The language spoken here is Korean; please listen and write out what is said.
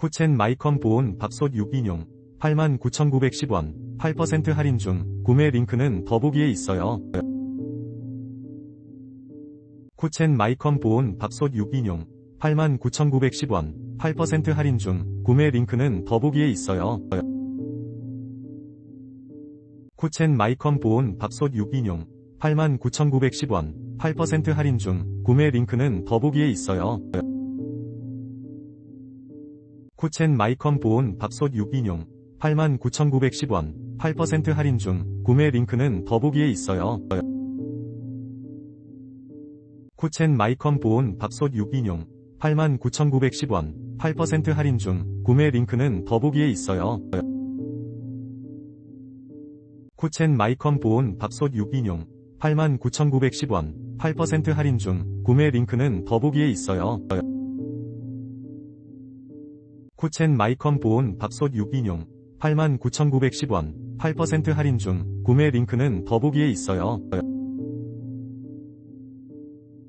코첸 마이컴 보온 밥솥 6인용 89,910원 8% 할인 중 구매 링크는 더보기에 있어요. 코첸 마이컴 보온 밥솥 6인용 89,910원 8% 할인 중 구매 링크는 더보기에 있어요. 코첸 마이컴 보온 밥솥 6인용 89,910원 8% 할인 중 구매 링크는 더보기에 있어요. 코첸 마이컴 보온 밥솥 6인용 89,910원 8% 할인 중 구매 링크는 더보기에 있어요. 코첸 마이컴 보온 밥솥 6인용 89,910원 8% 할인 중 구매 링크는 더보기에 있어요. 코첸 마이컴 보온 밥솥 6인용 89,910원 8% 할인 중 구매 링크는 더보기에 있어요. 코첸 마이컴 보온 밥솥 6인용 89,910원 8% 할인 중 구매 링크는 더보기에 있어요.